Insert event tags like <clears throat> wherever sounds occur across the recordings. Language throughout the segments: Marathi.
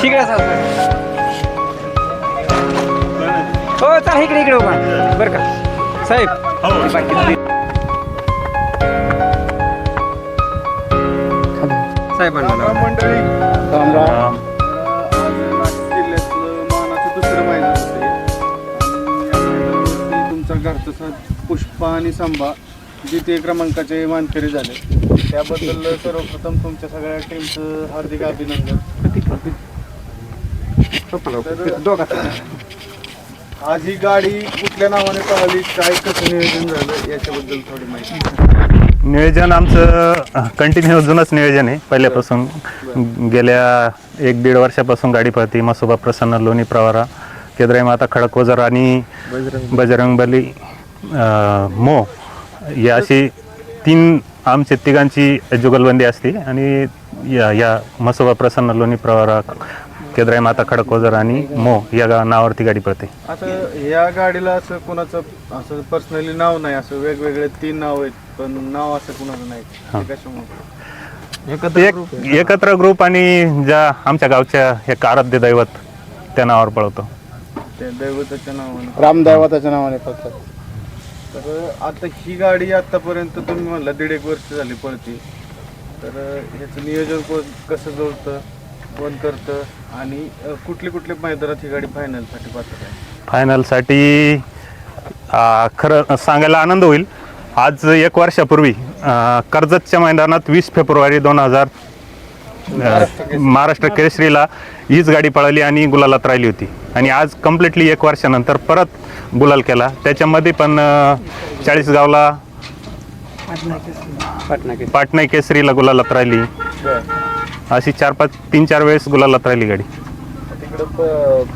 शिकडे हो चला इकडे इकडे उभा. बरं का. साहेब बाकी साहेबांना राम मंडळी दुसरं मैदान होते तुमचा घरचा पुष्पा आणि संभा द्वितीय क्रमांकाचे मानकरी झाले. त्याबद्दल <laughs> सर्वप्रथम तुमच्या सगळ्या टीमचं हार्दिक अभिनंदन. आज ही गाडी कुठल्या नावाने पळाली? काय कसं नियोजन झालं? याच्याबद्दल थोडी माहिती. नियोजन आमचं कंटिन्यू जुनंच नियोजन आहे. पहिल्यापासून गेल्या एक दीड वर्षापासून गाडी पळती. मसोबा प्रसन्न लोणी प्रवारा केद्राई माता खडकवजर आणि बजरंगबली मो. या अशी तीन आमच्या तिघांची जुगलबंदी असते आणि या या मसोबा प्रसन्न लोणी प्रवारा केद्राई माता खडकवजर आणि मो या गा- नावावरती गाडी पळते. असं या गाडीला असं कोणाचं असं पर्सनली नाव नाही असं वेगवेगळे तीन नाव आहेत पण नाव असं कुणाचं नाही. ते कशामुळे? एक एकत्र ग्रुप आणि ज्या आमच्या गावच्या एक आराध्य दैवत त्या नावावर पळवतो. ते दैवताच्या नावाने. रामदैवताच्या नावाने फक्त तर आता ही गाडी आतापर्यंत तुम्ही म्हणला दीड एक वर्ष झाली पळती. तर ह्याचं नियोजन कोण कसं जोडतं कोण करतं आणि कुठली कुठली मैदानात ही गाडी फायनलसाठी पात्र आहे फायनलसाठी आ, खरं सांगायला आनंद होईल. आज एक वर्षापूर्वी आ, कर्जतच्या मैदानात वीस फेब्रुवारी दोन हजार महाराष्ट्र केसरीला हीच गाडी पळाली आणि गुलालात राहिली होती. आणि आज कम्प्लिटली एक वर्षानंतर परत गुलाल केला. त्याच्यामध्ये पण चाळीसगावला पाटणा केसरीला गुलालात राहिली. अशी चार पाच तीन चार वेळेस गुलालात राहिली गाडी. तिकडं प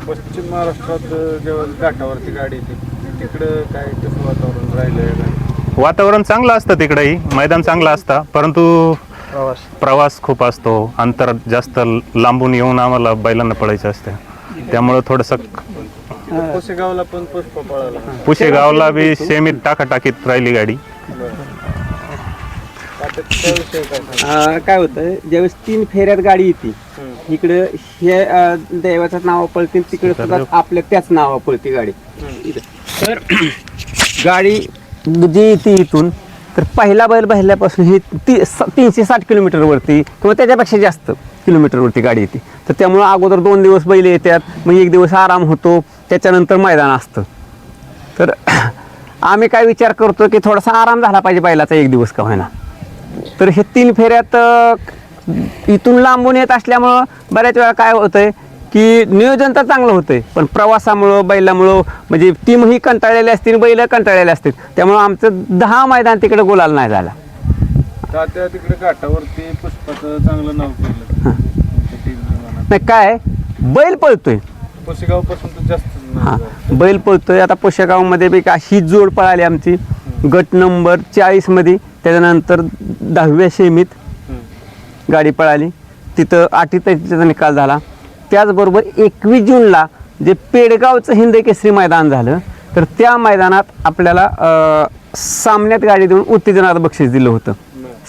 पश्चिम महाराष्ट्रात अ, जेव्हा घाटावरती गाडी येते तिकडं काय कसं वातावरण राहिलं आहे गाडी वातावरण चांगलं असतं तिकडंही. मैदान चांगलं असतं. परंतु प्रवास. प्रवास खूप असतो. अंतर जास्त लांबून येऊन आम्हाला बैलांना पळायचं असतं. त्यामुळं थोडंसं पुसेगावला पण पुष्प पळाला. पुशेगावला बी सेमीत टाकाटाकीत राहिली गाडी. काय सांगा अं, काय होतं ज्यावेळेस तीन फेऱ्यात गाडी येते इकडं हे अं, दैवाचं नाव पळते तिकडे सुद्धा आपल्या त्याच नावा पळते गाडी तर <clears throat> गाडी जी येते इथून. तर पहिला बैल बहिल्यापासून ही ती स- तीनशे साठ किलोमीटरवरती किंवा त्याच्यापेक्षा जास्त किलोमीटरवरती गाडी येते. तर त्यामुळं अगोदर दोन दिवस बैल येतात मग एक दिवस आराम होतो त्याच्यानंतर मैदान असतं. तर <clears throat> आम्ही काय विचार करतो की थोडासा आराम झाला पाहिजे बैलाचा एक दिवस का होईना. तर हे तीन फेऱ्यात इथून लांबून येत असल्यामुळं बऱ्याच वेळा काय होतं आहे की नियोजन तर चांगलं होतंय पण प्रवासामुळं बैलामुळं म्हणजे टीमही कंटाळलेली असतील बैल कंटाळलेले असतील. त्यामुळं आमचं दहा मैदान तिकडे गोलाल नाही झाला. तात्या तिकडे घाटावरती पुष्पाचं चांगलं नाव केलं. नाही काय? बैल पळतोय. पुसेगावपासून तर जास्त हां. बैल पळतोय. आता पोशेगावमध्ये बी का ही जोड पळाली आमची. गट नंबर चाळीसमध्ये. त्याच्यानंतर दहाव्या शेमीत गाडी पळाली. तिथं अटीतटीचा निकाल झाला. त्याचबरोबर एकवीस जूनला जे पेडगावचं हिंद केसरी मैदान झालं तर त्या मैदानात आपल्याला सामन्यात गाडी देऊन उत्तेजनाचं बक्षीस दिलं होतं.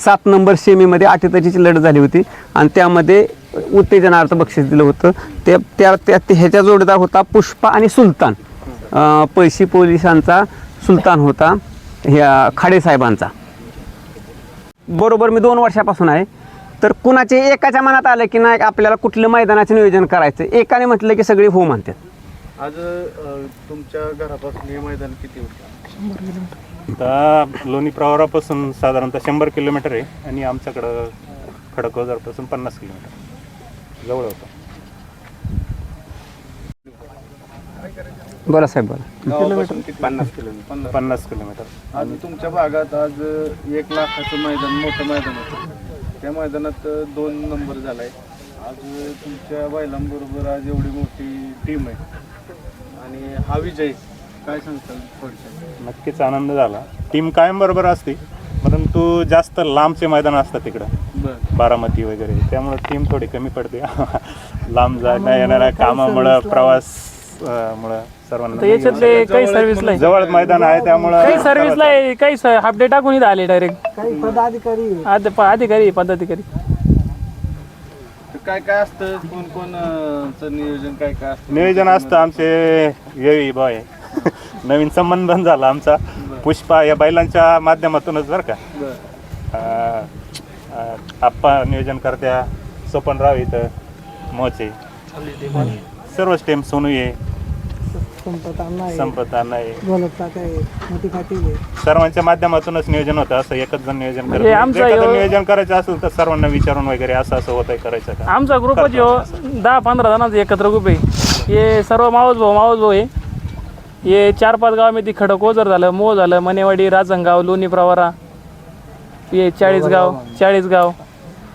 सात नंबर सेमीमध्ये अटीतटीची लढत झाली होती आणि त्यामध्ये उत्तेजनार्थ बक्षीस दिलं होतं. ते त्या त्या ते ह्याच्या जोडीदार होता पुष्पा आणि सुलतान. पैशी पोलिसांचा सुलतान होता ह्या खाडेसाहेबांचा बरोबर मी दोन वर्षापासून आहे. तर कुणाचे एकाच्या मनात आलं की नाही आपल्याला कुठलं मैदानाचं नियोजन करायचं? एकाने म्हटलं की सगळे हो म्हणतात. आज अ, तुमच्या घरापासून हे मैदान किती होतं? आता लोणी प्रवारापासून साधारणतः शंभर किलोमीटर आहे आणि आमच्याकडं खडकवजारपासून पन्नास किलोमीटर. जवळ होतं. बोला साहेब बोला. गावापासून किती? पन्नास किलोमीटर. पन्नास. पन्नास किलोमीटर. आज तुमच्या भागात आज अ, एक लाखाचं मैदान मोठं मैदान होतं. त्या मैदानात दोन नंबर झालाय. आज अ, तुमच्या बैलांबरोबर आज एवढी मोठी टीम आहे. आणि हा विजय काय सांगताल थोडक्यात? नक्कीच आनंद झाला. टीम कायम बरोबर असते परंतु जास्त लांबचे मैदान असतात तिकडं. बरं. बारामती वगैरे. त्यामुळं टीम थोडी कमी पडते. <laughs> लांब जाण्या येणाऱ्या कामामुळं प्रवास मुळं सर्वांना याच्यातले काही सर्व्हिसला आहे. जवळ मैदान आहे त्यामुळं काही सर्व्हिसला आहे. काही हाफ डे टाकून इथं आले डायरेक्ट काही पदाधिकारी. अधिकारी पदाधिकारी. काय काय असतं? कोण कोण अं, चं नियोजन काय काय असतं? नियोजन असतं आमचे येई बॉय <laughs> नवीन संबंध झाला आमचा. पुष्पा या बैलांच्या माध्यमातूनच बरं का. बरं. अं, अं, आप्पा नियोजन करत्या. सोपनराव इथं. मोचे. सर्वच टेम सोनू ये. संपत अण्णा आहे संपत नाही गोलक काका आहे मोठी पाटील आहे सर्वांच्या माध्यमातूनच नियोजन होतं असं एकच जण नियोजन करत म्हणजे नाही. आमचं एखादं यो- नियोजन करायचं असेल तर सर्वांना विचारून वगैरे असं असं होतंय करायचं का? आमचा ग्रुपच हो दहा पंधरा जणांचा एकत्र ग्रुप आहे. हे सर्व मावस भाऊ मावस भाऊ आहे. हे चार पाच गावामध्ये खडकोजर झालं मोह झालं मनेवाडी राजंगाव लोणी प्रवारा. हे चाळीसगाव चाळीसगाव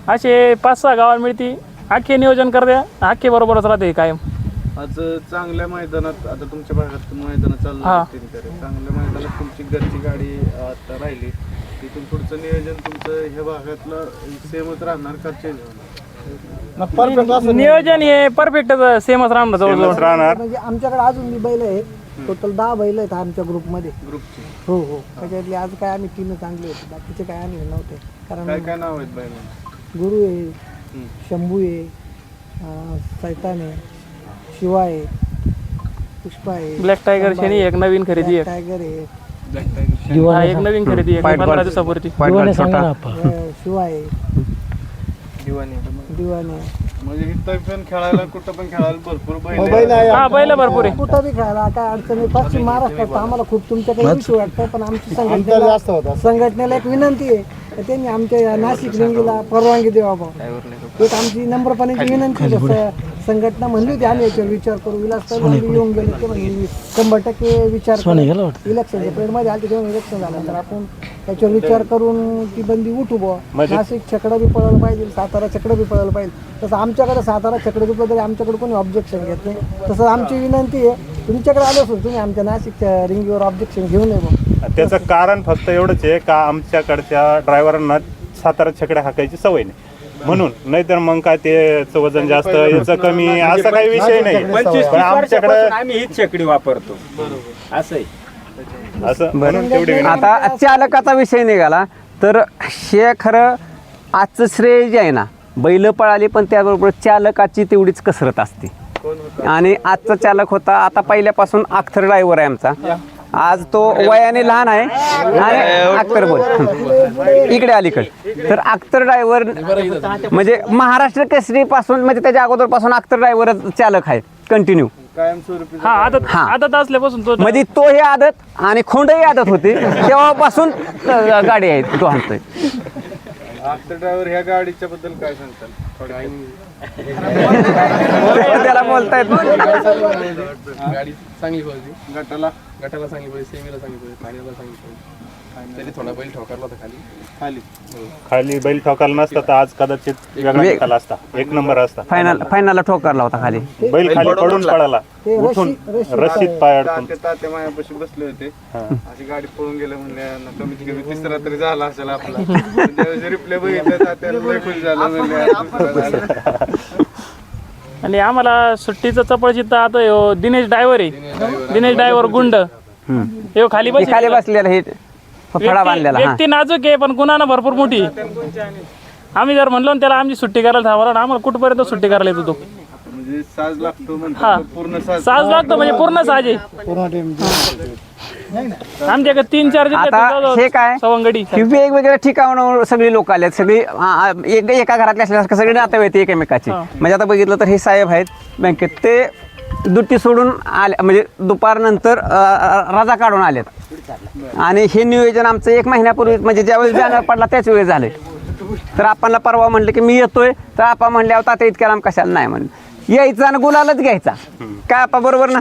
असे पाच सहा गावात मिळती. आखे नियोजन करते आखे बरोबरच राहते कायम. आज चांगल्या मैदानात आता तुमच्या भागात मैदानात हा. चाललं तीन करे चांगल्या मैदानात तुमची घरची गाडी आता राहिली. तिथून पुढचं नियोजन तुमचं ह्या भागातलं सेमच राहणार का चेंज होणार? नियोजन हे परफेक्ट सेमच राहणार जवळजवळ. राहणार. म्हणजे आमच्याकडे अजून मी बैल आहेत. टोटल दहा बैल आहेत आमच्या ग्रुपमध्ये ग्रुपची हो हो. त्याच्यातले आज काय आम्ही तीन चांगले होते. बाकीचे काय आम्ही नव्हते. काय कारण काय नाव आहेत बायला गुरु आहे शंभू आहे अं, सैतान आहे. शिवा आहे पुष्पा आहे ब्लॅक टायगर शनी एक नवीन खरेदी आहे. टायगर आहे हा, एक नवीन खरेदी आहे पंधरा दिवसापूर्वी अं, शिवा आहे. दिवाणी म्हणजे इथं पण खेळायला कुठं पण खेळायला भरपूर बैल. हा बैल भरपूर आहे. कुठं बी खेळायला काय अडचण नाही. पश्चिम महाराष्ट्रात आम्हाला खूप तुमच्याकडे विषय वाटतं पण आमची संघटनेला संघटनेला एक विनंती आहे. तर त्यांनी आमच्या या नाशिक रिंगीला परवानगी द्यावा एक आमची नम्रपणाची विनंती संघटना म्हणली होती आम्ही याच्यावर विचार करू. विलास येऊन गेलो ते म्हणजे शंभर टक्के विचार इलेक्शनच्या पिरियडमध्ये आले तेव्हा इलेक्शन झालं. तर आपण त्याच्यावर विचार करून ती बंदी उठू बुवा. म्हणजे- नाशिक छकडं बी पळायला पाहिजे सातारा छकडं बी पळायला पाहिजे. तसं आमच्याकडे सातारा छकडं बी तरी आमच्याकडे कोणी ऑब्जेक्शन घेत नाही. तसं आमची विनंती आहे तुमच्याकडे आलो असून तुम्ही आमच्या नाशिकच्या रिंगीवर ऑब्जेक्शन घेऊ नये त्याचं कारण फक्त एवढंच आहे का आमच्याकडच्या ड्रायव्हरांना सातारा छकड्या हाकायची सवय नाही. म्हणून नाहीतर मग काय ते वजन जास्त याचं कमी असा काही विषय नाही. पण आमच्याकडे आम्ही हीच शेकडी वापरतो. असं आहे. असं म्हणून तेवढी विनंती. आता चालकाचा विषय निघाला. तर हे खरं आजचं श्रेय जे आहे ना बैल पळाली पण त्याबरोबर चालकाची तेवढीच कसरत असते. आणि आजचा चालक होता आता पहिल्यापासून अख्तर ड्रायव्हर आहे आमचा. आज तो वयाने लहान आहे. आणि अख्तर बोल. इकडे अलीकडे. तर अख्तर ड्रायव्हर म्हणजे महाराष्ट्र केसरी पासून म्हणजे त्याच्या अगोदरपासून अख्तर ड्रायव्हर चालक आहे कंटिन्यू हा आदत हा. आदत असल्यापासून तो म्हणजे तो ही आदत आणि खोंडही आदत होती. तेव्हापासून अ, गाडी आहे तो आफ्टर ड्रायव्हर ह्या गाडीच्या बद्दल काय सांगताल? थोडक्यात. त्याला बोलता येत नाही. गाडी चांगली गटाला गटाला चांगली पळते सेमीला फायनलला चांगली पळते तरी थोडा बैल ठोकारला होता खाली. खाली. खाली बैल ठोकायला नसता तर आज कदाचित वेगळा वे- निकाल असता. एक नंबर असता. फायनल फायनलला ठोकरला होता खाली. बैल खाली पडून पडाला ते उठून रशी रशीद पाय अडकून. तात्या तात्या मायापाशी बसले होते. अशी गाडी पळून गेले म्हणले कमीत कमी तिसरा तरी झाला असेल आपला. रिप्ले बघितलं तात्याला लय खुश झालं. <laughs> आणि आम्हाला सुट्टीचं चपळ चित्त आता ह्यो दिनेश ड्रायव्हर आहे. दिनेश ड्रायव्हर गुंड. ह्यो खाली ते खाली बस बसलेला हे फडा बांधलेला हा. व्यक्ती नाजूक आहे पण गुन्हा भरपूर मोठी. आहे. आम्ही जर म्हणलो ना त्याला आमची सुट्टी करायला थांबला ना आम्हाला कुठपर्यंत सुट्टी करायला येतो तो? म्हणजे साज लागतो. म्हणतात तो पूर्ण साज. साज लागतो म्हणजे पूर्ण साज आहे. आमच्याकडे तीन चार आता हे काय? सवंगडी. ही वेगवेगळ्या ठिकाणावर सगळी लोक आले आहेत सगळी एक एका घरातल्या असल्यासारखं सगळे नातेवाईक एकमेकाची. म्हणजे आता बघितलं तर हे साहेब आहेत बँकेत. ते दुट्टी सोडून आले म्हणजे दुपारनंतर अ, अ, रजा काढून आलेत. आणि हे नियोजन आमचं एक महिन्यापूर्वी म्हणजे ज्यावेळेस बॅनर पडला त्याच वेळेस झालंय. तर आपणला परवा म्हणलं की मी येतोय. तर आपण म्हणले आता आता इतक्या लांब कशाला नाही? म्हणलं. यायचा आणि गुलालच घ्यायचा. काय आपा बरोबर ना?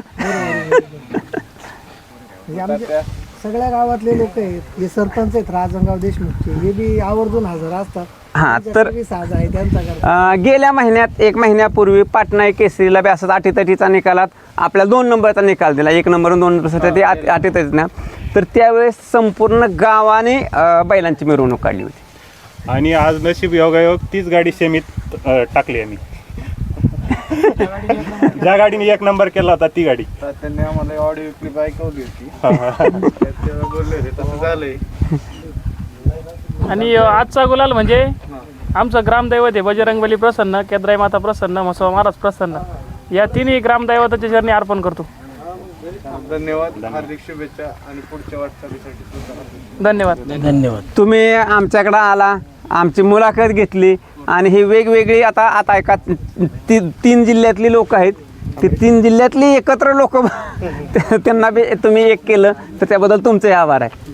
म्हणजे आमच्या सगळ्या गावातले लोक आहेत. हे सरपंच आहेत राजनगाव देशमुखचे. हे बी आवर्जून हजर असतात. हा, तर- त्यांच्याकडे बी साज आहे त्यांचा करता अं, गेल्या महिन्यात एक महिन्यापूर्वी पाटणा एक केसरीला बी असंच अटीतटीचा निकालात आपल्याला दोन नंबरचा निकाल दिला. एक नंबर आणि दोन नंबरसाठी ते अटीतटीच ना तर त्यावेळेस संपूर्ण गावाने अं, बैलांची मिरवणूक काढली होती. आणि आज नशीब योगायोग तीच गाडी सेमीत अं, टाकली आम्ही. <laughs> ज्या गाडीने एक नंबर केला होता ती गाडी. तात्यांनी आम्हाला ऑडिओ क्लिप ऐकवली होती. त्यात तेव्हा बोलले होते तसं झालंय. आणि आजचा गुलाल म्हणजे आमचं ग्रामदैवत आहे बजरंगबली प्रसन्न केद्राई माता प्रसन्न म्हसोबा महाराज प्रसन्न. या तिन्ही ग्रामदैवताच्या चरणी अर्पण करतो. धन्यवाद हार्दिक शुभेच्छा आणि पुढच्या वाटचालीसाठी सुद्धा. धन्यवाद. धन्यवाद. तुम्ही आमच्याकडं आला आमची मुलाखत घेतली आणि ही वेगवेगळी आता आता एका ती तीन जिल्ह्यातली लोक आहेत. ती तीन जिल्ह्यातली एकत्र लोक <laughs> त्यांना बी तुम्ही एक केलं तर त्याबद्दल तुमचे आभार आहे.